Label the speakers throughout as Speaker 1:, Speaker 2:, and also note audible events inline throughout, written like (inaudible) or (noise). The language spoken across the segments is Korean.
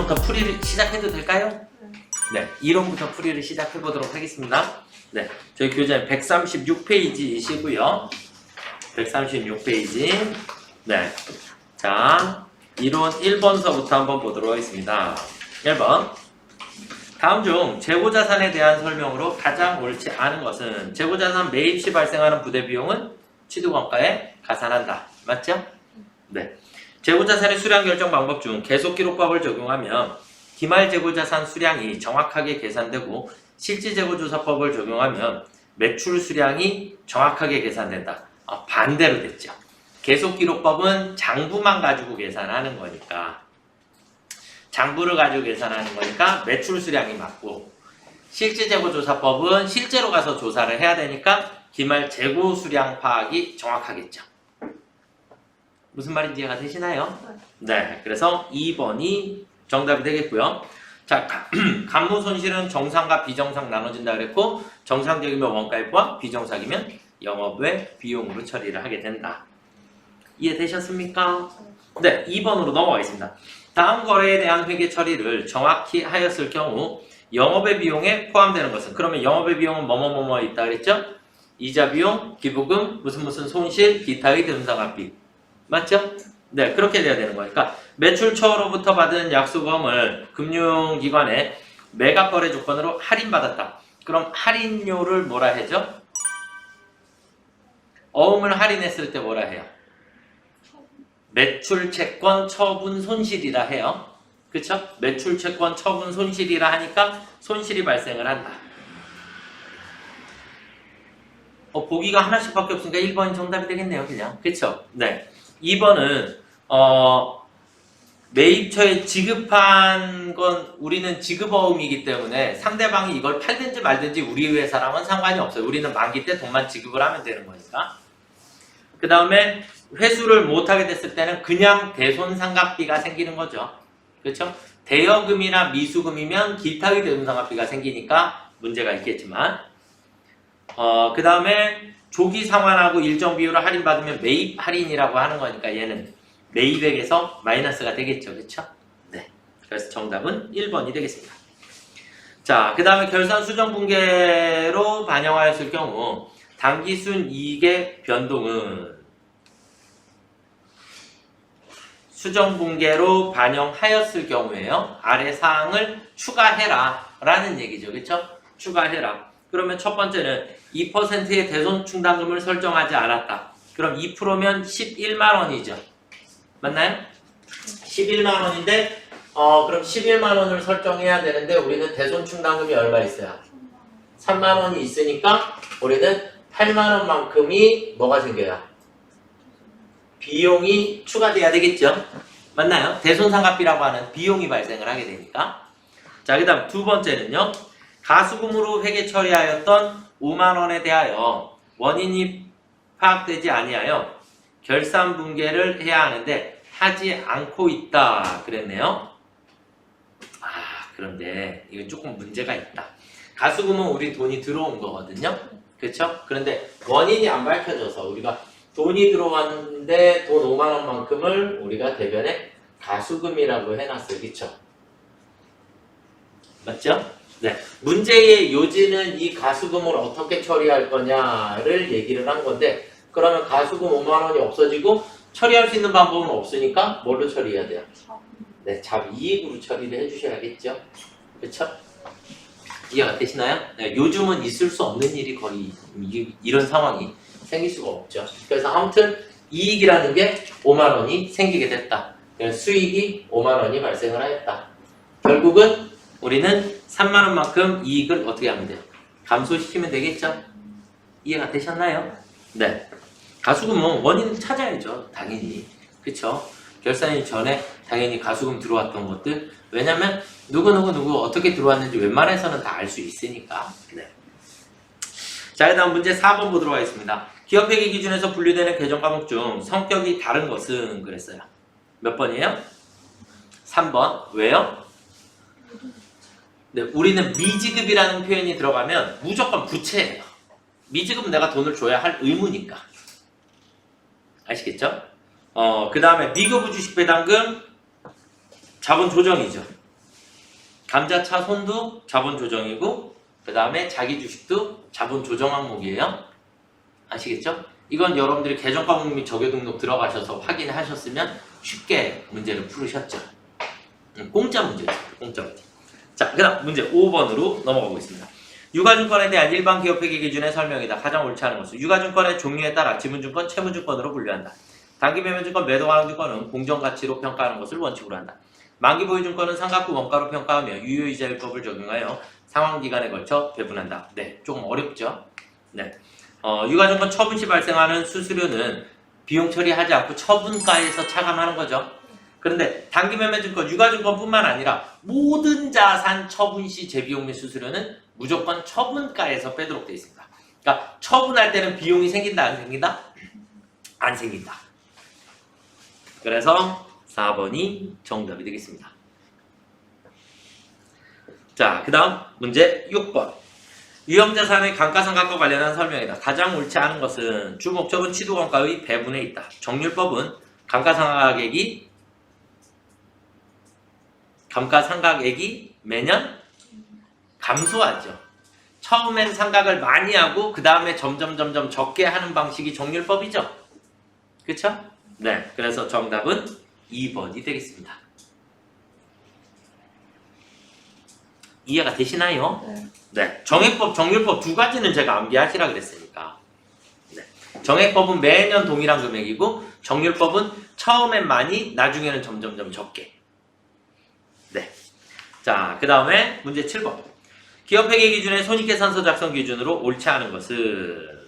Speaker 1: 이론부터 풀이를 시작해도 될까요? 네, 이론부터 풀이를 시작해 보도록 하겠습니다. 네, 저희 교재는 136페이지이시고요. 136페이지. 네. 자, 이론 1번서부터 한번 보도록 하겠습니다. 1번. 다음 중 재고자산에 대한 설명으로 가장 옳지 않은 것은 재고자산 매입 시 발생하는 부대 비용은 취득원가에 가산한다. 맞죠? 네. 재고자산의 수량 결정 방법 중 계속 기록법을 적용하면 기말 재고자산 수량이 정확하게 계산되고 실질 재고조사법을 적용하면 매출 수량이 정확하게 계산된다. 아, 반대로 됐죠. 계속 기록법은 장부만 가지고 계산하는 거니까 장부를 가지고 계산하는 거니까 매출 수량이 맞고 실질 재고 조사법은 실제로 가서 조사를 해야 되니까 기말 재고 수량 파악이 정확하겠죠. 무슨 말인지 이해가 되시나요? 네, 그래서 2번이 정답이 되겠고요. 자, (clears throat) 간무 손실은 정상과 비정상 나눠진다 그랬고 정상적이면 포함, 비정상이면 영업외 비용으로 처리를 하게 된다. 이해되셨습니까? 네, 2번으로 넘어가겠습니다. 다음 거래에 대한 회계 처리를 정확히 하였을 경우 영업의 비용에 포함되는 것은 그러면 영업의 비용은 뭐뭐뭐뭐 있다 그랬죠? 이자 비용, 기부금, 무슨 무슨 손실, 기타의 대손상합비 맞죠? 네, 그렇게 돼야 되는 거니까 매출 처로부터 받은 약수금을 금융기관에 매각 거래 조건으로 할인받았다. 그럼 할인료를 뭐라 해죠? 어음을 할인했을 때 뭐라 해요? 매출 채권 처분 손실이라 해요. 그쵸? 매출 채권 처분 손실이라 하니까 손실이 발생을 한다. 어, 보기가 하나씩밖에 없으니까 1번이 정답이 되겠네요, 그냥. 그쵸? 네. 2번은, 어, 매입처에 지급한 건 우리는 지급어음이기 때문에 상대방이 이걸 팔든지 말든지 우리 회사랑은 상관이 없어요. 우리는 만기 때 돈만 지급을 하면 되는 거니까. 그 다음에 회수를 못하게 됐을 때는 그냥 대손상각비가 생기는 거죠. 그렇죠? 대여금이나 미수금이면 기타의 대손상각비가 생기니까 문제가 있겠지만 어, 그 다음에 조기 상환하고 일정 비율을 할인받으면 매입 할인이라고 하는 거니까 얘는 매입액에서 마이너스가 되겠죠. 그렇죠? 네. 그래서 정답은 1번이 되겠습니다. 자, 그 다음에 결산 수정 붕괴로 반영하였을 경우 당기순 이익의 변동은 수정 붕괴로 반영하였을 경우에요. 아래 사항을 추가해라 라는 얘기죠. 그렇죠? 추가해라. 그러면 첫 번째는 2%의 대손 충당금을 설정하지 않았다. 그럼 2%면 11만 원이죠. 맞나요? 11만 원인데 어 그럼 11만 원을 설정해야 되는데 우리는 대손 충당금이 얼마 있어요? 3만 원이 있으니까 우리는 8만 원만큼이 뭐가 생겨요? 비용이 추가돼야 되겠죠? 맞나요? 대손상각비라고 하는 비용이 발생을 하게 되니까. 자, 그 다음 두 번째는요. 가수금으로 회계 처리하였던 5만 원에 대하여 원인이 파악되지 아니하여 결산 붕괴를 해야 하는데 하지 않고 있다 그랬네요. 아, 그런데 이거 조금 문제가 있다. 가수금은 우리 돈이 들어온 거거든요. 그렇죠? 그런데 원인이 안 밝혀져서 우리가 돈이 들어왔는데 돈 5만 원만큼을 우리가 대변에 가수금이라고 해놨어요. 그쵸? 맞죠? 네. 문제의 요지는 이 가수금을 어떻게 처리할 거냐를 얘기를 한 건데 그러면 가수금 5만 원이 없어지고 처리할 수 있는 방법은 없으니까 뭘로 처리해야 돼요? 네, 잡 이익으로 처리를 해주셔야겠죠? 그쵸? 이해가 되시나요? 네, 요즘은 있을 수 없는 일이 거의 이, 이런 상황이 생길 수가 없죠. 그래서 아무튼 이익이라는 게 5만 원이 생기게 됐다. 수익이 5만 원이 발생을 하였다. 결국은 우리는 3만 원만큼 이익을 어떻게 하면 돼요? 감소시키면 되겠죠? 이해가 되셨나요? 네. 가수금은 원인을 찾아야죠. 당연히. 그쵸? 결산일 전에 당연히 가수금 들어왔던 것들. 왜냐면 누구누구 누구 어떻게 들어왔는지 웬만해서는 다 알 수 있으니까. 네. 자, 그 다음 문제 4번 보도록 하겠습니다. 기업회계 기준에서 분류되는 계정 과목 중 성격이 다른 것은 그랬어요. 몇 번이에요? 3번. 왜요? 네, 우리는 미지급이라는 표현이 들어가면 무조건 부채예요. 미지급은 내가 돈을 줘야 할 의무니까. 아시겠죠? 어, 그 다음에 미급우 주식 배당금 자본 조정이죠. 감자차 손도 자본 조정이고 그 다음에 자기 주식도 자본 조정 항목이에요. 아시겠죠? 이건 여러분들이 계정 과목 및 적용 등록 들어가셔서 확인하셨으면 쉽게 문제를 풀으셨죠. 음, 공짜 문제죠. 공짜 문제. 자, 그 다음 문제 5번으로 넘어가 보겠습니다. 유가증권에 대한 일반 기업회계 기준의 설명이다. 가장 옳지 않은 것은 유가증권의 종류에 따라 지문증권, 채무증권으로 분류한다. 단기 매매증권, 매도가능증권은 공정가치로 평가하는 것을 원칙으로 한다. 만기 보유증권은 상각부 원가로 평가하며 유효이자율법을 적용하여 상환기간에 걸쳐 배분한다. 네, 조금 어렵죠? 네. 어, 유가증권 처분 시 발생하는 수수료는 비용 처리하지 않고 처분가에서 차감하는 거죠. 그런데 단기매매증권, 유가증권뿐만 아니라 모든 자산 처분 시 재비용 및 수수료는 무조건 처분가에서 빼도록 되어 있습니다. 그러니까 처분할 때는 비용이 생긴다 안 생긴다? 안 생긴다. 그래서 4번이 정답이 되겠습니다. 자, 그 다음 문제 6번. 유형자산의 감가상각과 관련한 설명이다. 가장 옳지 않은 것은 주목적은 취득원가의 배분에 있다. 정률법은 감가상각액이 감가상각액이 매년 감소하죠. 처음엔 상각을 많이 하고 그 다음에 점점 점점 적게 하는 방식이 정률법이죠. 그렇죠? 네. 그래서 정답은 2번이 되겠습니다. 이해가 되시나요?
Speaker 2: 네.
Speaker 1: 네. 정액법, 정률법 두 가지는 제가 암기하시라 그랬으니까. 네. 정액법은 매년 동일한 금액이고 정률법은 처음엔 많이 나중에는 점점점 적게. 네. 자, 그 다음에 문제 7번. 기업회계 기준의 손익계산서 작성 기준으로 옳지 않은 것은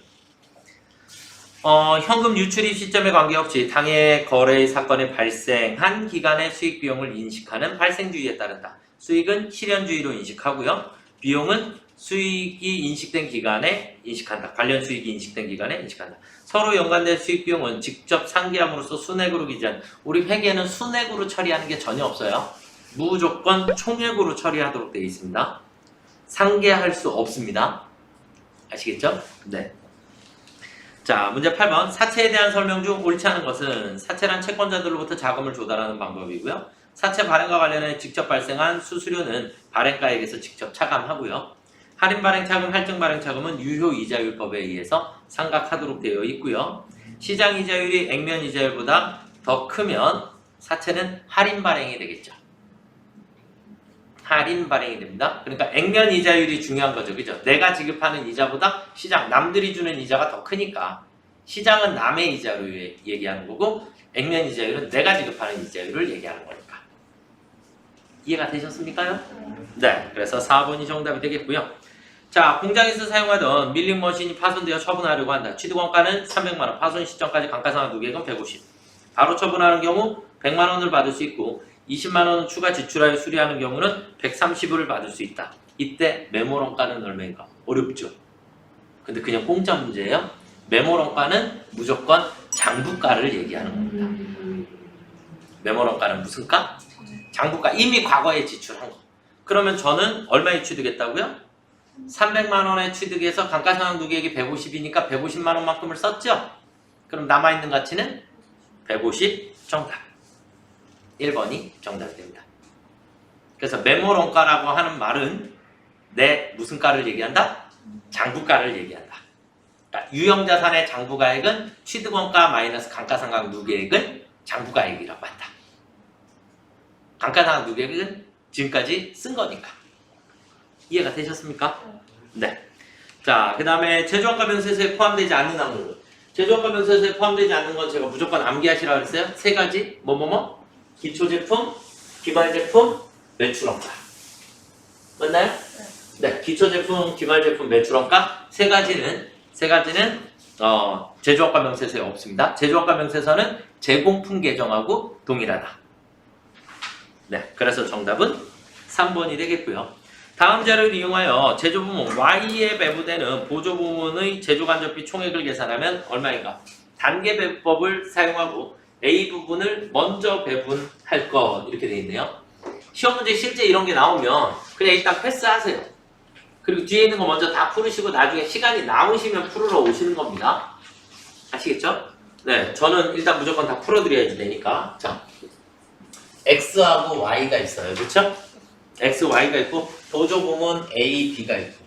Speaker 1: 어, 현금 유출입 시점에 관계없이 당해 거래 사건이 발생한 기간의 수익 비용을 인식하는 발생주의에 따른다. 수익은 실현주의로 인식하고요. 비용은 수익이 인식된 기간에 인식한다. 관련 수익이 인식된 기간에 인식한다. 서로 연관된 수익 비용은 직접 상기함으로써 순액으로 기재한 우리 회계는 순액으로 처리하는 게 전혀 없어요. 무조건 총액으로 처리하도록 되어 있습니다. 상계할 수 없습니다. 아시겠죠? 네. 자, 문제 8번. 사채에 대한 설명 중 옳지 않은 것은 사채란 채권자들로부터 자금을 조달하는 방법이고요. 사채 발행과 관련해 직접 발생한 수수료는 발행가에게서 직접 차감하고요. 할인 발행 차금, 할증 발행 차금은 유효 이자율법에 의해서 상각하도록 되어 있고요. 시장 이자율이 액면 이자율보다 더 크면 사채는 할인 발행이 되겠죠. 할인 발행이 됩니다. 그러니까 액면 이자율이 중요한 거죠. 그죠? 내가 지급하는 이자보다 시장, 남들이 주는 이자가 더 크니까 시장은 남의 이자로 얘- 얘기하는 거고 액면 이자율은 내가 지급하는 이자율을 얘기하는 거니까. 이해가 되셨습니까요? 네. 그래서 4번이 정답이 되겠고요. 자, 공장에서 사용하던 밀링 머신이 파손되어 처분하려고 한다. 취득원가는 300만원, 파손 시점까지 감가상각 누계액은 150. 바로 처분하는 경우 100만원을 받을 수 있고 20만원은 추가 지출하여 수리하는 경우는 130을 받을 수 있다. 이때 메모론가는 얼마인가? 어렵죠? 근데 그냥 공짜 문제예요. 메모론가는 무조건 장부가를 얘기하는 겁니다. 메모론가는 무슨 가? 장부가 이미 과거에 지출한 거. 그러면 저는 얼마에 취득했다고요? 300만 원에 취득해서 감가상각 누계액이 150이니까 150만 원만큼을 썼죠? 그럼 남아있는 가치는 150 정답. 1번이 정답이 됩니다. 그래서 메모론가라고 하는 말은 내 무슨 가를 얘기한다? 장부가를 얘기한다. 그러니까 유형자산의 장부가액은 취득원가 마이너스 감가상각 누계액을 장부가액이라고 한다. 감가상각 누계액은 지금까지 쓴 거니까. 이해가 되셨습니까? 네. 자, 그 다음에 제조원가 명세서에 포함되지 않는 항목은 제조원가 명세서에 포함되지 않는 건 제가 무조건 암기하시라고 했어요. 세 가지. 뭐뭐뭐? 기초제품, 기말제품, 매출원가. 맞나요? 네. 기초제품, 기말제품, 매출원가 세 가지는 세 가지는 어, 제조업가 명세서에 없습니다. 제조업가 명세서는 제공품 계정하고 동일하다. 네. 그래서 정답은 3번이 되겠고요. 다음 자료를 이용하여 제조부문 Y에 배부되는 보조부문의 제조간접비 총액을 계산하면 얼마인가? 단계 배부법을 사용하고 A 부분을 먼저 배분할 것 이렇게 되어 있네요. 시험 문제 실제 이런 게 나오면 그냥 일단 패스하세요. 그리고 뒤에 있는 거 먼저 다 풀으시고 나중에 시간이 남으시면 풀으러 오시는 겁니다. 아시겠죠? 네, 저는 일단 무조건 다 풀어드려야지 되니까. 자, X하고 Y가 있어요. 그렇죠? x, y가 있고 보조금은 a, b가 있고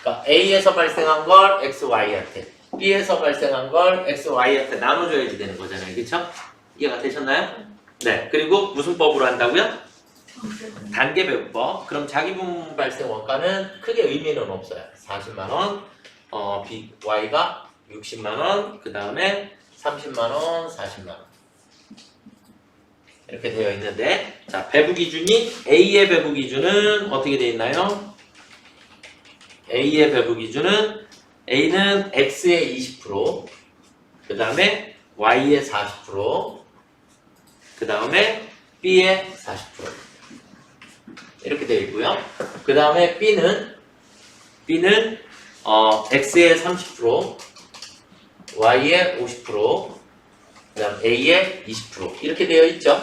Speaker 1: 그러니까 a에서 발생한 걸 x, y한테 b에서 발생한 걸 x, y한테 나눠줘야지 되는 거잖아요. 그렇죠? 이해가 되셨나요? 네. 그리고 무슨 법으로 한다고요? 단계 배분법. 그럼 자기 부분 발생 원가는 크게 의미는 없어요. 40만 원, 어, B, Y가 60만 원, 그 다음에 30만 원, 40만 원. 이렇게 되어 있는데, 자 배부 기준이 A의 배부 기준은 어떻게 되어 있나요? A의 배부 기준은 A는 X의 20%, 그 다음에 Y의 40%, 그 다음에 B의 40%. 이렇게 되어 있고요. 그 다음에 B는 B는 어, X의 30%, Y의 50%, 그 다음 A의 20% 이렇게 되어 있죠.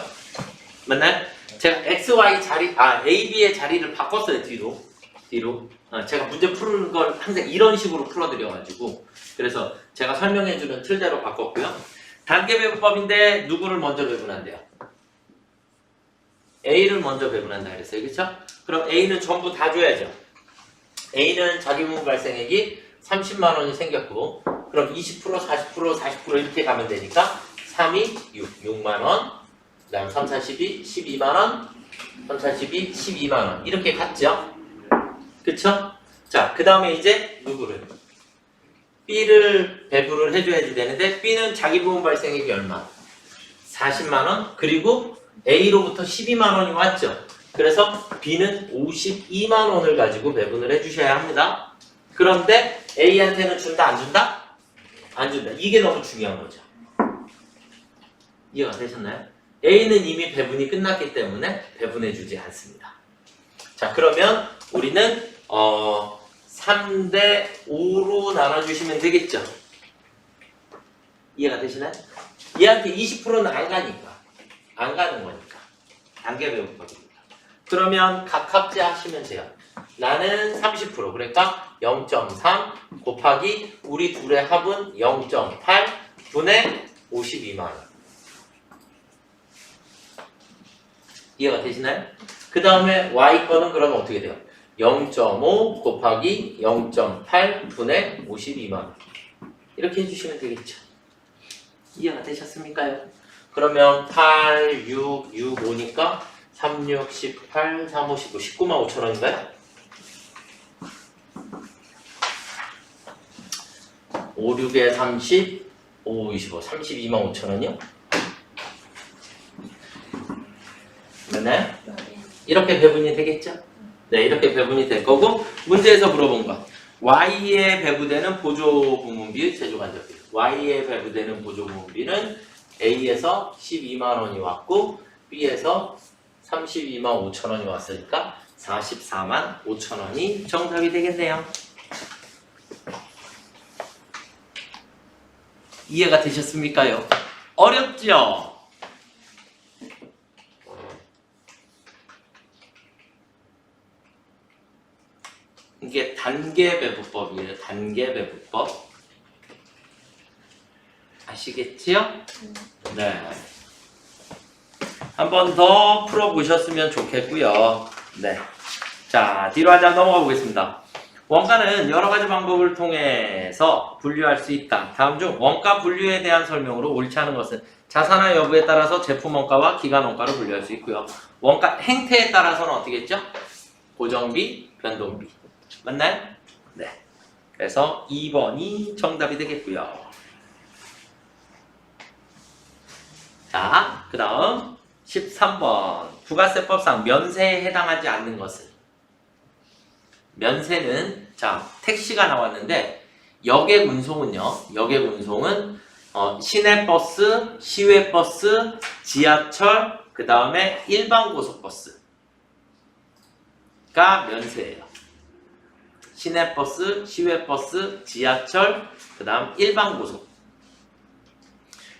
Speaker 1: 맞나요? 제가 X, Y 자리, 아 A, B의 자리를 바꿨어요 뒤로, 뒤로. 어, 제가 문제 푸는 걸 항상 이런 식으로 풀어드려가지고 그래서 제가 설명해주는 틀대로 바꿨고요. 단계 배분법인데 누구를 먼저 배분한대요? A를 먼저 배분한다 그랬어요. 그렇죠? 그럼 A는 전부 다 줘야죠. A는 자기 부분 발생액이 30만 원이 생겼고 그럼 20% 40% 40% 이렇게 가면 되니까 3이 6, 6만 원 그다음 3, 4, 12, 12만 원 3, 4, 12, 12만 원 이렇게 갔죠? 그쵸? 자, 그 다음에 이제 누구를? B를 배분을 해줘야지 되는데 B는 자기 부분 발생액이 얼마? 40만 원 그리고 A로부터 12만 원이 왔죠. 그래서 B는 52만 원을 가지고 배분을 해주셔야 합니다. 그런데 A한테는 준다 안 준다? 안 준다. 이게 너무 중요한 거죠. 이해가 되셨나요? A는 이미 배분이 끝났기 때문에 배분해주지 않습니다. 자 그러면 우리는 어 3대 5로 나눠주시면 되겠죠? 이해가 되시나요? 얘한테 20%는 안 가니까 안 가는 거니까 단계 배분법입니다. 그러면 각각제 하시면 돼요. 나는 30% 그러니까 0.3 곱하기 우리 둘의 합은 0.8 분의 52만 원. 이해가 되시나요? 그 다음에 y 거는 그러면 어떻게 돼요? 0.5 곱하기 0.8 분의 52만 원. 이렇게 해주시면 되겠죠. 이해가 되셨습니까요? 그러면 8, 6, 6, 5니까 3, 6, 18, 3, 5, 19, 19만 5천 원인가요? 5, 6에 30, 5, 25, 32만 5천 원이요? 맞나요? 이렇게 배분이 되겠죠? 네, 이렇게 배분이 될 거고 문제에서 물어본 거 Y에 배부되는 보조부문비 제조간접비 Y에 배부되는 보조부문비는 A에서 12만 원이 왔고 B에서 32만 5천 원이 왔으니까 44만 5천 원이 정답이 되겠네요. 이해가 되셨습니까요? 어렵죠? 이게 단계 배부법이에요. 단계 배부법. 아시겠지요? 네. 한 번 더 풀어보셨으면 좋겠고요. 네. 자, 뒤로 한 장 넘어가 보겠습니다. 원가는 여러 가지 방법을 통해서 분류할 수 있다. 다음 중 원가 분류에 대한 설명으로 옳지 않은 것은 자산화 여부에 따라서 제품 원가와 기간 원가로 분류할 수 있고요. 원가 행태에 따라서는 어떻게 했죠? 고정비, 변동비. 맞나요? 네. 그래서 2번이 정답이 되겠고요. 자, 그 다음 13번 부가세법상 면세에 해당하지 않는 것은 면세는 자 택시가 나왔는데 여객 운송은요 여객 운송은 어, 시내버스, 시외버스, 지하철 그 다음에 일반 고속버스가 면세예요 시내버스, 시외버스, 지하철 그 다음 일반 고속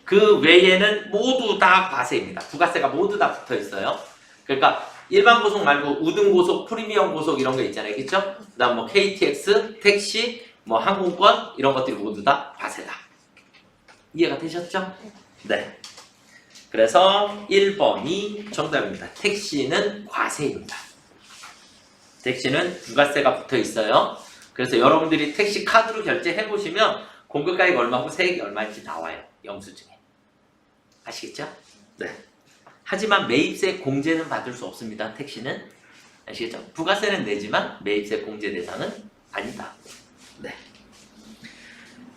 Speaker 1: 그 외에는 모두 다 과세입니다. 부가세가 모두 다 붙어 있어요. 그러니까 일반 고속 말고 우등 고속, 프리미엄 고속 이런 거 있잖아요. 그렇죠? 그다음 뭐 KTX, 택시, 뭐 항공권 이런 것들이 모두 다 과세다. 이해가 되셨죠? 네. 그래서 1번이 정답입니다. 택시는 과세입니다. 택시는 부가세가 붙어 있어요. 그래서 여러분들이 택시 카드로 결제해 보시면 공급가액 얼마고 세액이 얼마인지 나와요. 영수증에. 아시겠죠? 네. 하지만 매입세 공제는 받을 수 없습니다. 택시는 아시겠죠? 부가세는 내지만 매입세 공제 대상은 아니다. 네.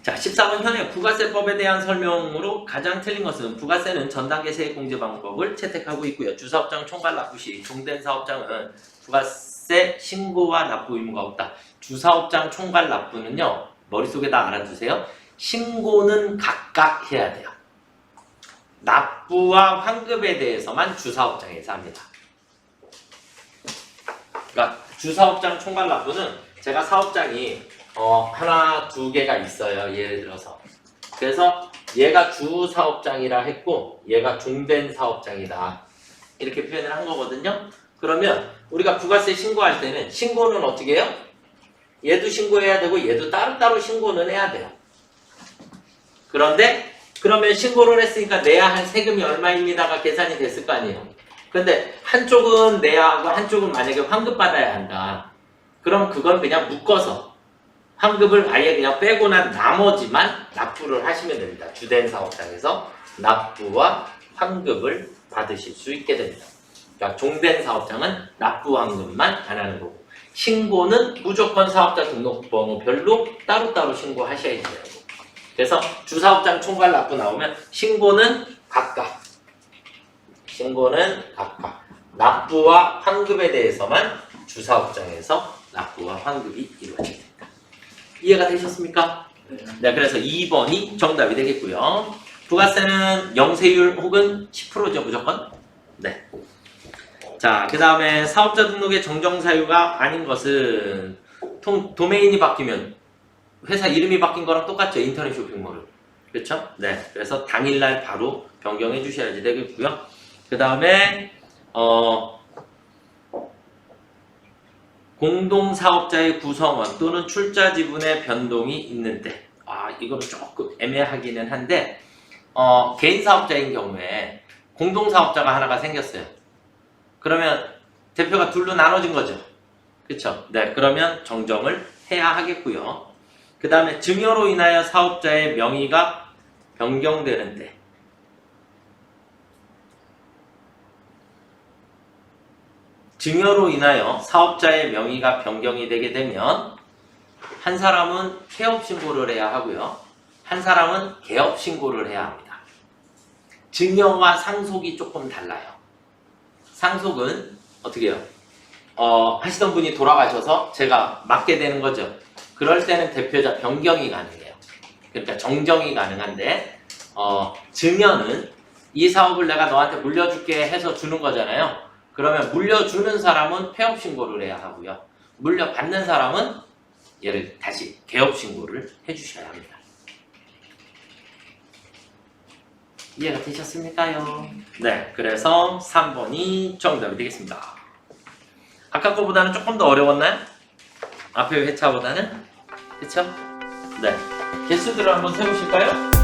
Speaker 1: 자, 14번 현행 부가세법에 대한 설명으로 가장 틀린 것은 부가세는 전 단계 세액 공제 방법을 채택하고 있고요. 주사업장 총괄 납부 시 종된 사업장은 부가세 신고와 납부 의무가 없다. 주사업장 총괄 납부는요. 머릿속에다 알아두세요. 신고는 각각 해야 돼요. 납부와 환급에 대해서만 주사업장에서 합니다. 그러니까 주사업장 총괄 납부는 제가 사업장이 어, 하나 두 개가 있어요. 예를 들어서. 그래서 얘가 주 사업장이라 했고 얘가 중된 사업장이다. 이렇게 표현을 한 거거든요. 그러면 우리가 부가세 신고할 때는 신고는 어떻게 해요? 얘도 신고해야 되고 얘도 따로따로 신고는 해야 돼요. 그런데 그러면 신고를 했으니까 내야 할 세금이 얼마입니다가 계산이 됐을 거 아니에요. 근데 한쪽은 내야 하고 한쪽은 만약에 환급 받아야 한다. 그럼 그건 그냥 묶어서 환급을 아예 그냥 빼고 난 나머지만 납부를 하시면 됩니다. 주된 사업장에서 납부와 환급을 받으실 수 있게 됩니다. 그러니까 종된 사업장은 납부 환급만 안 하는 거고 신고는 무조건 사업자 등록번호별로 따로따로 신고하셔야 돼요. 그래서 주사업장 총괄 납부 나오면 신고는 각각 신고는 각각 납부와 환급에 대해서만 주사업장에서 납부와 환급이 이루어집니다. 이해가 되셨습니까? 네, 그래서 2번이 정답이 되겠고요. 부가세는 영세율 혹은 10%죠, 무조건. 네. 자, 그 다음에 사업자 등록의 정정 사유가 아닌 것은 통, 도메인이 바뀌면 회사 이름이 바뀐 거랑 똑같죠, 인터넷 쇼핑몰은. 그렇죠? 네. 그래서 당일날 바로 변경해 주셔야지 되겠고요. 그 다음에 어. 공동사업자의 구성원 또는 출자 지분의 변동이 있는데 아 이건 조금 애매하기는 한데 어, 개인 사업자인 경우에 공동사업자가 하나가 생겼어요. 그러면 대표가 둘로 나눠진 거죠. 그렇죠? 네, 그러면 정정을 해야 하겠고요. 그 다음에 증여로 인하여 사업자의 명의가 변경되는데 증여로 인하여 사업자의 명의가 변경이 되게 되면 한 사람은 폐업 신고를 해야 하고요. 한 사람은 개업 신고를 해야 합니다. 증여와 상속이 조금 달라요. 상속은 어떻게 해요? 어, 하시던 분이 돌아가셔서 제가 맡게 되는 거죠. 그럴 때는 대표자 변경이 가능해요. 그러니까 정정이 가능한데 어, 증여는 이 사업을 내가 너한테 물려줄게 해서 주는 거잖아요. 그러면 물려주는 사람은 폐업 신고를 해야 하고요. 물려받는 사람은 얘를 다시 개업 신고를 해주셔야 합니다. 이해가 되셨습니까요? 네, 그래서 3번이 정답이 되겠습니다. 아까 거보다는 조금 더 어려웠나요? 앞에 회차보다는? 그쵸? 네. 개수들을 한번 세보실까요?